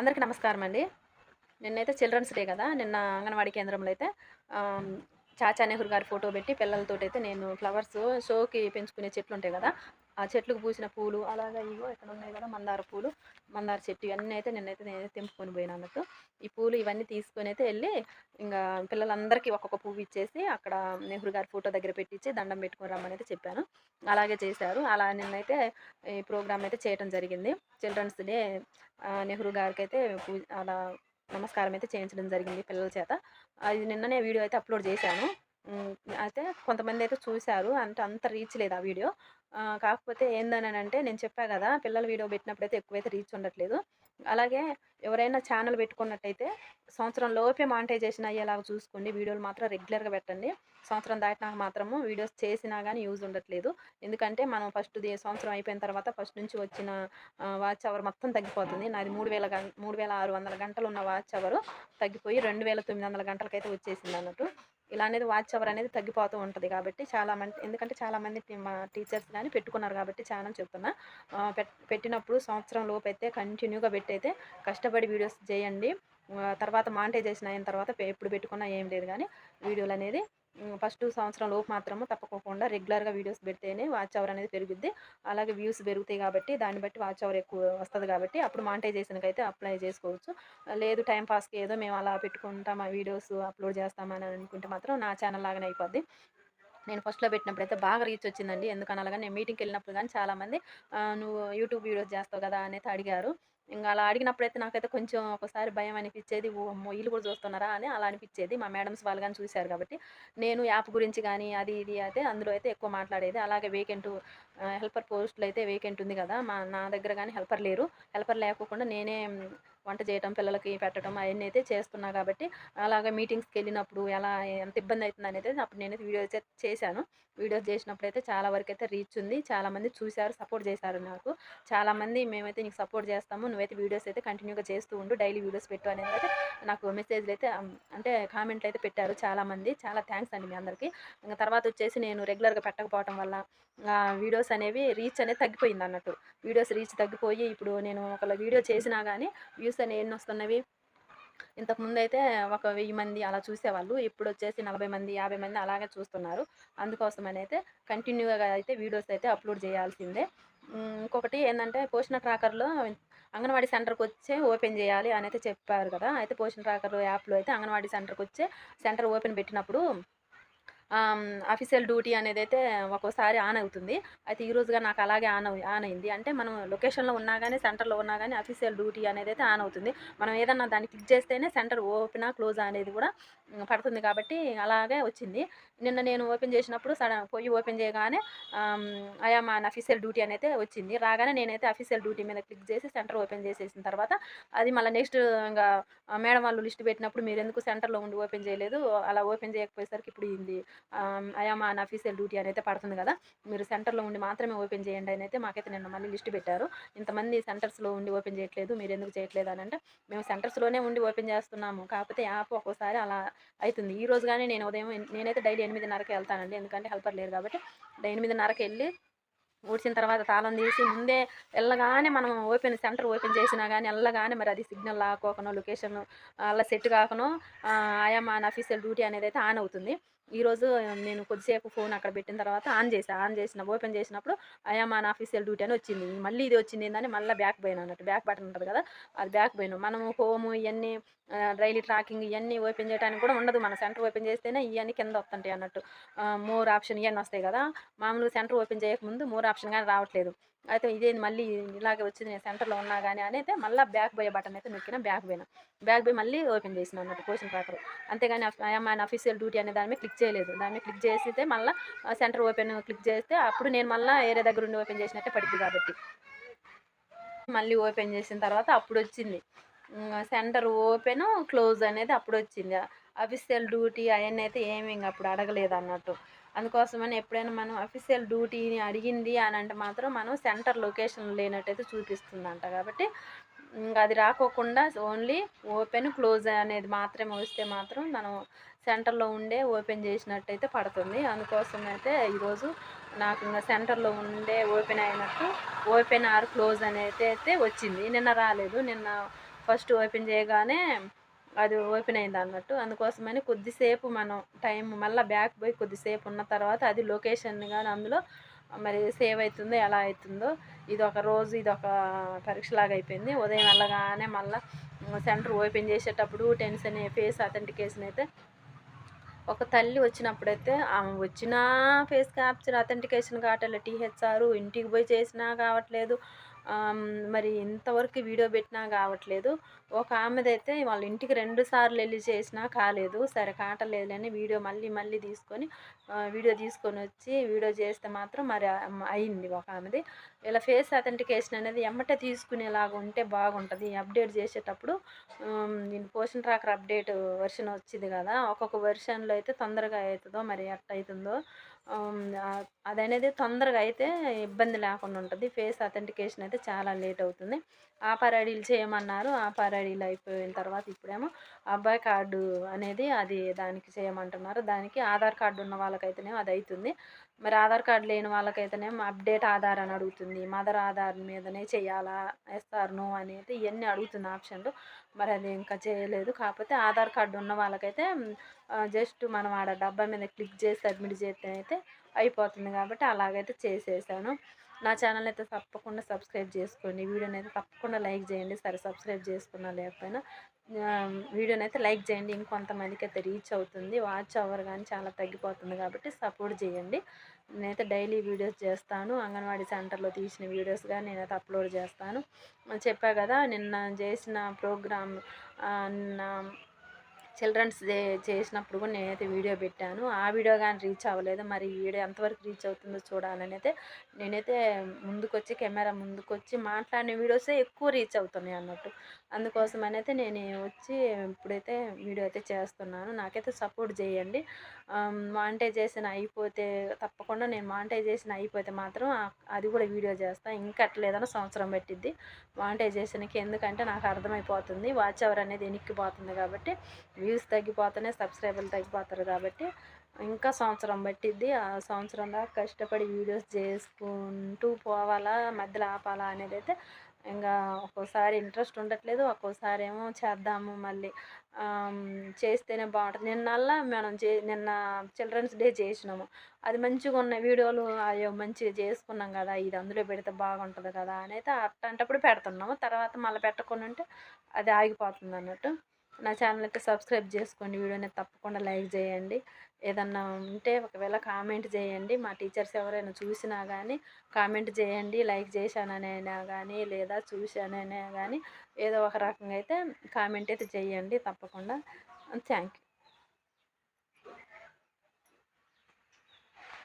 అందరికీ నమస్కారం అండి నిన్నైతే చిల్డ్రన్స్ డే కదా నిన్న అంగన్వాడీ కేంద్రంలో అయితే చాచా నెహ్రూ గారి ఫోటో పెట్టి పిల్లలతో అయితే నేను ఫ్లవర్స్ షోకి పెంచుకునే చెట్లు ఉంటాయి కదా ఆ చెట్లకు పూసిన పూలు అలాగే ఇవో ఇక్కడ ఉన్నాయి కదా మందార పూలు మందార చెట్టు ఇవన్నీ అయితే నిన్నైతే నేను తెంపుకొని పోయినా అన్నట్టు. ఈ పూలు ఇవన్నీ తీసుకొని అయితే వెళ్ళి ఇంకా పిల్లలందరికీ ఒక్కొక్క పువ్వు ఇచ్చేసి అక్కడ నెహ్రూ గారి ఫోటో దగ్గర పెట్టించి దండం పెట్టుకొని రమ్మని అయితే చెప్పాను. అలాగే చేశారు. అలా నిన్నైతే ఈ ప్రోగ్రామ్ అయితే చేయడం జరిగింది. చిల్డ్రన్స్ డే నెహ్రూ గారికి అయితే అలా నమస్కారం అయితే చేయించడం జరిగింది పిల్లల చేత. అది నిన్ననే వీడియో అయితే అప్లోడ్ చేశాను. అయితే కొంతమంది అయితే చూశారు. అంటే అంత రీచ్ లేదు ఆ వీడియో. కాకపోతే ఏందని అంటే నేను చెప్పా కదా పిల్లల వీడియో పెట్టినప్పుడు అయితే ఎక్కువైతే రీచ్ ఉండట్లేదు. అలాగే ఎవరైనా ఛానల్ పెట్టుకున్నట్టయితే సంవత్సరం లోపే మానిటైజేషన్ అయ్యేలాగా చూసుకోండి. వీడియోలు మాత్రం రెగ్యులర్గా పెట్టండి. సంవత్సరం దాటినాక మాత్రము వీడియోస్ చేసినా కానీ యూజ్ ఉండట్లేదు. ఎందుకంటే మనం ఫస్ట్ సంవత్సరం అయిపోయిన తర్వాత ఫస్ట్ నుంచి వచ్చిన వాచ్ అవర్ మొత్తం తగ్గిపోతుంది. నాది మూడు వేల మూడు వేల ఆరు వందల గంటలు ఉన్న వాచ్ అవర్ తగ్గిపోయి రెండు వేల తొమ్మిది వందల గంటలకైతే వచ్చేసింది అన్నట్టు ఇలా అనేది వాచ్ అవర్ అనేది తగ్గిపోతూ ఉంటుంది కాబట్టి చాలా మంది ఎందుకంటే చాలామంది మా టీచర్స్ కానీ పెట్టుకున్నారు కాబట్టి ఛానల్ చెప్తున్నా. పెట్టినప్పుడు సంవత్సరం లోపు అయితే కంటిన్యూగా పెట్టయితే కష్టపడి వీడియోస్ చేయండి. తర్వాత మానిటైజేషన్ అయిన తర్వాత ఎప్పుడు పెట్టుకున్నా ఏం లేదు కానీ వీడియోలు అనేది ఫస్ట్ సంవత్సరం లోపు మాత్రము తప్పకోకుండా రెగ్యులర్గా వీడియోస్ పెడితేనే వాచ్ అవర్ అనేది పెరుగుద్ది. అలాగే వ్యూస్ పెరుగుతాయి కాబట్టి దాన్ని బట్టి వాచ్ అవర్ ఎక్కువ వస్తుంది కాబట్టి అప్పుడు మానిటైజేషన్కి అయితే అప్లై చేసుకోవచ్చు. లేదు టైం పాస్కి ఏదో మేము అలా పెట్టుకుంటాం వీడియోస్ అప్లోడ్ చేస్తామని అనుకుంటే మాత్రం నా ఛానల్ లాగానే అయిపోద్ది. నేను ఫస్ట్లో పెట్టినప్పుడు అయితే బాగా రీచ్ వచ్చిందండి. ఎందుకని నేను మీటింగ్కి వెళ్ళినప్పుడు కానీ చాలామంది నువ్వు యూట్యూబ్ వీడియోస్ చేస్తావు కదా అనేది అడిగారు. ఇంకా అలా అడిగినప్పుడు అయితే నాకైతే కొంచెం ఒకసారి భయం అనిపించేది ఓ అమ్మో! వీళ్ళు కూడా చూస్తున్నారా? అని అలా అనిపించేది. మా మేడమ్స్ వాళ్ళు కానీ చూశారు కాబట్టి. నేను యాప్ గురించి కానీ అది ఇది అయితే అందులో అయితే ఎక్కువ మాట్లాడేది. అలాగే వేకెంట్ హెల్పర్ పోస్టులు అయితే వేకెంట్ ఉంది కదా మా నా దగ్గర కానీ హెల్పర్ లేరు. హెల్పర్ లేకోకుండా నేనే వంట చేయటం పిల్లలకి పెట్టడం అవన్నీ అయితే చేస్తున్నా కాబట్టి అలాగే మీటింగ్స్కి వెళ్ళినప్పుడు ఎలా ఎంత ఇబ్బంది అవుతుంది అనేది అప్పుడు నేనైతే వీడియోస్ చేశాను. వీడియోస్ చేసినప్పుడు అయితే చాలా వరకు అయితే రీచ్ ఉంది. చాలామంది చూశారు సపోర్ట్ చేశారు నాకు. చాలామంది మేమైతే నీకు సపోర్ట్ చేస్తాము నువ్వైతే వీడియోస్ అయితే కంటిన్యూగా చేస్తూ ఉండు డైలీ వీడియోస్ పెట్టు అనేది అయితే నాకు మెసేజ్లు అయితే అంటే కామెంట్లు అయితే పెట్టారు చాలామంది చాలా థ్యాంక్స్ అండి మీ అందరికీ. ఇంకా తర్వాత వచ్చేసి నేను రెగ్యులర్గా పెట్టకపోవటం వల్ల వీడియోస్ అనేవి రీచ్ అనేది తగ్గిపోయింది అన్నట్టు వీడియోస్ రీచ్ తగ్గిపోయి ఇప్పుడు నేను ఒక వీడియో చేసినా కానీ వ్యూస్ అనేవి ఎన్ని వస్తున్నవి? ఇంతకుముందు అయితే ఒక వెయ్యి మంది అలా చూసేవాళ్ళు ఇప్పుడు వచ్చేసి నలభై మంది యాభై మంది అలాగే చూస్తున్నారు. అందుకోసమని అయితే కంటిన్యూగా అయితే వీడియోస్ అయితే అప్లోడ్ చేయాల్సిందే. ఇంకొకటి ఏంటంటే పోషణ ట్రాకర్లో అంగన్వాడీ సెంటర్కి వచ్చే ఓపెన్ చేయాలి అని అయితే చెప్పారు కదా. అయితే పోషణ ట్రాకర్ యాప్లో అయితే అంగన్వాడీ సెంటర్కి వచ్చే సెంటర్ ఓపెన్ పెట్టినప్పుడు అఫీషియల్ డ్యూటీ అనేది అయితే ఒక్కోసారి ఆన్ అవుతుంది. అయితే ఈరోజుగా నాకు అలాగే ఆన్ ఆన్ అయింది. అంటే మనం లొకేషన్లో ఉన్నా కానీ సెంటర్లో ఉన్నా కానీ అఫీషియల్ డ్యూటీ అనేది అయితే ఆన్ అవుతుంది. మనం ఏదన్నా దాన్ని క్లిక్ చేస్తేనే సెంటర్ ఓపెన్ క్లోజ్ అనేది కూడా పడుతుంది కాబట్టి అలాగే వచ్చింది. నిన్న నేను ఓపెన్ చేసినప్పుడు సడన్ పోయి ఓపెన్ చేయగానే అయా మా అఫీషియల్ డ్యూటీ అనేది వచ్చింది. రాగానే నేనైతే అఫీషియల్ డ్యూటీ మీద క్లిక్ చేసి సెంటర్ ఓపెన్ చేసేసిన తర్వాత అది మళ్ళీ నెక్స్ట్ ఇంకా మేడం వాళ్ళు లిస్ట్ పెట్టినప్పుడు మీరు ఎందుకు సెంటర్లో ఉండి ఓపెన్ చేయలేదు? అలా ఓపెన్ చేయకపోయేసరికి ఇప్పుడు ఇది అయా మా అఫీషియల్ డ్యూటీ అని అయితే పడుతుంది కదా మీరు సెంటర్లో ఉండి మాత్రమే ఓపెన్ చేయండి అని అయితే మాకైతే నిన్న మళ్ళీ లిస్ట్ పెట్టారు. ఇంతమంది సెంటర్స్లో ఉండి ఓపెన్ చేయట్లేదు మీరు ఎందుకు చేయట్లేదు అని అంటే మేము సెంటర్స్లోనే ఉండి ఓపెన్ చేస్తున్నాము. కాకపోతే యాప్ ఒక్కోసారి అలా అవుతుంది ఈ రోజు కానీ నేను ఉదయం నేనైతే డైలీ ఎనిమిదిన్నరకి వెళ్తానండి. ఎందుకంటే హెల్పర్ లేరు కాబట్టి ఎనిమిదిన్నరకి వెళ్ళి ఊడ్చిన తర్వాత తాళం తీసి ముందే వెళ్ళగానే మనం ఓపెన్ సెంటర్ ఓపెన్ చేసినా కానీ వెళ్ళగానే మరి అది సిగ్నల్ లాక్కోకనో లొకేషన్ అలా సెట్ కాకనో ఆయా మా అఫీషియల్ డ్యూటీ అనేది అయితే ఆన్ అవుతుంది. ఈరోజు నేను కొద్దిసేపు ఫోన్ అక్కడ పెట్టిన తర్వాత ఆన్ చేసా. ఆన్ చేసిన ఓపెన్ చేసినప్పుడు ఆయా మా అఫీషియల్ డ్యూటీ అని వచ్చింది. మళ్ళీ ఇది వచ్చింది ఏందని మళ్ళీ బ్యాక్ పోయినా అన్నట్టు. బ్యాక్ బటన్ ఉంటుంది కదా అది బ్యాక్ పోయినా. మనం హోమ్ ఇవన్నీ డైలీ ట్రాకింగ్ ఇవన్నీ ఓపెన్ చేయడానికి కూడా ఉండదు. మన సెంటర్ ఓపెన్ చేస్తేనే ఇవన్నీ కింద వస్తుంటాయి అన్నట్టు. మోర్ ఆప్షన్ ఇవన్నీ వస్తాయి కదా మామూలుగా సెంటర్ ఓపెన్ చేయకముందు మోర్ ఆప్షన్ కానీ రావట్లేదు. అయితే ఇదే మళ్ళీ ఇలాగే వచ్చింది నేను సెంటర్లో ఉన్నా కానీ అని అయితే మళ్ళీ బ్యాక్ పోయే బటన్ అయితే నొక్కిన బ్యాక్ పోయినా బ్యాక్ పోయి మళ్ళీ ఓపెన్ చేసిన అన్నట్టు క్వశ్చన్ పేపర్. అంతేగాని మన అఫీషియల్ డ్యూటీ అనే దాని మీద క్లిక్ చేయలేదు. దాని మీద క్లిక్ చేస్తే మళ్ళీ సెంటర్ ఓపెన్ క్లిక్ చేస్తే అప్పుడు నేను మళ్ళీ ఏరే దగ్గర ఉండి ఓపెన్ చేసినట్టే పడుతుంది కాబట్టి. మళ్ళీ ఓపెన్ చేసిన తర్వాత అప్పుడు వచ్చింది. సెంటర్ ఓపెన్ క్లోజ్ అనేది అప్పుడు వచ్చింది. అఫీషియల్ డ్యూటీ అవన్నీ అయితే ఏమి ఇంక అప్పుడు అడగలేదు అన్నట్టు. అందుకోసమని ఎప్పుడైనా మనం అఫీషియల్ డ్యూటీని అడిగింది అని అంటే మాత్రం మనం సెంటర్ లొకేషన్ లేనట్టయితే చూపిస్తుందంట. కాబట్టి ఇంకా అది రాకోకుండా ఓన్లీ ఓపెన్ క్లోజ్ అనేది మాత్రమే వస్తే మాత్రం మనం సెంటర్లో ఉండే ఓపెన్ చేసినట్టయితే పడుతుంది. అందుకోసం అయితే ఈరోజు నాకు ఇంకా సెంటర్లో ఉండే ఓపెన్ అయినట్టు ఓపెన్ ఆర్ క్లోజ్ అనేది అయితే వచ్చింది. నిన్న రాలేదు. నిన్న ఫస్ట్ ఓపెన్ చేయగానే అది ఓపెన్ అయింది అన్నట్టు. అందుకోసమని కొద్దిసేపు మనం టైం మళ్ళీ బ్యాక్ పోయి కొద్దిసేపు ఉన్న తర్వాత అది లొకేషన్ కానీ అందులో మరి సేవ్ అవుతుందో ఎలా అవుతుందో ఇది ఒక రోజు ఇది ఒక పరీక్షలాగా అయిపోయింది. ఉదయం వెళ్ళగానే మళ్ళీ సెంటర్ ఓపెన్ చేసేటప్పుడు టెన్షన్ ఫేస్ అథెంటికేషన్ అయితే ఒక తల్లి వచ్చినప్పుడైతే ఆమె వచ్చినా ఫేస్ క్యాప్చర్ అథెంటికేషన్ కావట్లేదు. టీహెచ్ఆర్ ఇంటికి పోయి చేసినా కావట్లేదు. మరి ఇంతవరకు వీడియో పెట్టినా కావట్లేదు. ఒక ఆమెదైతే వాళ్ళ ఇంటికి రెండు సార్లు వెళ్ళి చేసినా కాలేదు. సరే కావట్లేదని వీడియో మళ్ళీ మళ్ళీ తీసుకొని వీడియో తీసుకొని వచ్చి వీడియో చేస్తే మాత్రం మరి అయింది ఒక ఆమెది. ఇలా ఫేస్ అథెంటికేషన్ అనేది ఎమ్మటే తీసుకునేలాగా ఉంటే బాగుంటుంది. అప్డేట్ చేసేటప్పుడు దీని పోషన్ ట్రాకర్ అప్డేట్ వెర్షన్ వచ్చింది కదా ఒక్కొక్క వెర్షన్లో అయితే తొందరగా అవుతుందో మరి ఎట్ట అవుతుందో అది అనేది తొందరగా అయితే ఇబ్బంది లేకుండా ఉంటుంది. ఫేస్ అథెంటికేషన్ అయితే చాలా లేట్ అవుతుంది. ఆ ఐడీలు చేయమన్నారు. ఆ ఐడీలు అయిపోయిన తర్వాత ఇప్పుడేమో అబ్బాయి కార్డు అనేది అది దానికి చేయమంటున్నారు. దానికి ఆధార్ కార్డు ఉన్న వాళ్ళకైతేనేమో అది అవుతుంది మరి ఆధార్ కార్డు లేని వాళ్ళకైతేనేమో అప్డేట్ ఆధార్ అని అడుగుతుంది. మదర్ ఆధార్ మీదనే చేయాలా ఎస్ఆర్ అని అనేది ఇవన్నీ అడుగుతుంది ఆప్షన్లు. మరి అది ఇంకా చేయలేదు. కాకపోతే ఆధార్ కార్డు ఉన్న వాళ్ళకైతే జస్ట్ మనం ఆడ డబ్బా మీద క్లిక్ చేసి సబ్మిట్ చేస్తే అయితే అయిపోతుంది కాబట్టి అలాగైతే చేసేసాను. నా ఛానల్ అయితే తప్పకుండా సబ్స్క్రైబ్ చేసుకోండి. వీడియోని అయితే తప్పకుండా లైక్ చేయండి. సరే సబ్స్క్రైబ్ చేసుకున్నా లేకపోయినా వీడియోని అయితే లైక్ చేయండి. ఇంకొంతమందికి అయితే రీచ్ అవుతుంది. వాచ్ అవర్ కానీ చాలా తగ్గిపోతుంది కాబట్టి సపోర్ట్ చేయండి. నేనైతే డైలీ వీడియోస్ చేస్తాను. అంగన్వాడీ సెంటర్లో తీసిన వీడియోస్ కానీ నేనైతే అప్లోడ్ చేస్తాను. చెప్పా కదా నిన్న చేసిన ప్రోగ్రామ్ నా చిల్డ్రన్స్ డే చేసినప్పుడు కూడా నేనైతే వీడియో పెట్టాను. ఆ వీడియో కానీ రీచ్ అవ్వలేదు? మరి ఈ వీడియో ఎంతవరకు రీచ్ అవుతుందో చూడాలని అయితే నేనైతే ముందుకొచ్చి కెమెరా ముందుకొచ్చి మాట్లాడిన వీడియోసే ఎక్కువ రీచ్ అవుతున్నాయి అన్నట్టు. అందుకోసం అయితే నేను వచ్చి ఇప్పుడైతే వీడియో అయితే చేస్తున్నాను. నాకైతే సపోర్ట్ చేయండి. మానిటైజేషన్ అయిపోతే తప్పకుండా నేను మానిటైజేషన్ అయిపోతే మాత్రం అది కూడా వీడియో చేస్తాను ఇంకా అట్లేదన్నా సంవత్సరం పెట్టిద్ది. మానిటైజేషన్కి ఎందుకంటే నాకు అర్థమైపోతుంది. వాచ్ అవర్ అనేది ఎనిక్కిపోతుంది కాబట్టి వ్యూస్ తగ్గిపోతేనే సబ్స్క్రైబర్లు తగ్గిపోతారు కాబట్టి ఇంకా సంవత్సరం పట్టిద్ది. ఆ సంవత్సరం దాకా కష్టపడి వీడియోస్ చేసుకుంటూ పోవాలా మధ్యలో ఆపాలా అనేది అయితే ఇంకా ఒక్కోసారి ఇంట్రెస్ట్ ఉండట్లేదు ఒక్కోసారి ఏమో చేద్దాము మళ్ళీ. చేస్తేనే బాగుంటుంది. నిన్నల్లా మనం చే నిన్న చిల్డ్రన్స్ డే చేసినాము. అది మంచిగా ఉన్న వీడియోలు అయ్యో మంచిగా చేసుకున్నాం కదా ఇది అందులో పెడితే బాగుంటుంది కదా అని అయితే అట్లాంటప్పుడు పెడుతున్నాము. తర్వాత మళ్ళీ పెట్టకుండా ఉంటే అది ఆగిపోతుంది అన్నట్టు. నా ఛానల్కి సబ్స్క్రైబ్ చేసుకోండి. వీడియోని తప్పకుండా లైక్ చేయండి. ఏదన్నా ఉంటే ఒకవేళ కామెంట్ చేయండి. మా టీచర్స్ ఎవరైనా చూసినా కానీ కామెంట్ చేయండి. లైక్ చేశాననైనా కానీ లేదా చూశానైనా కానీ ఏదో ఒక రకంగా అయితే కామెంట్ అయితే చేయండి తప్పకుండా. Thank you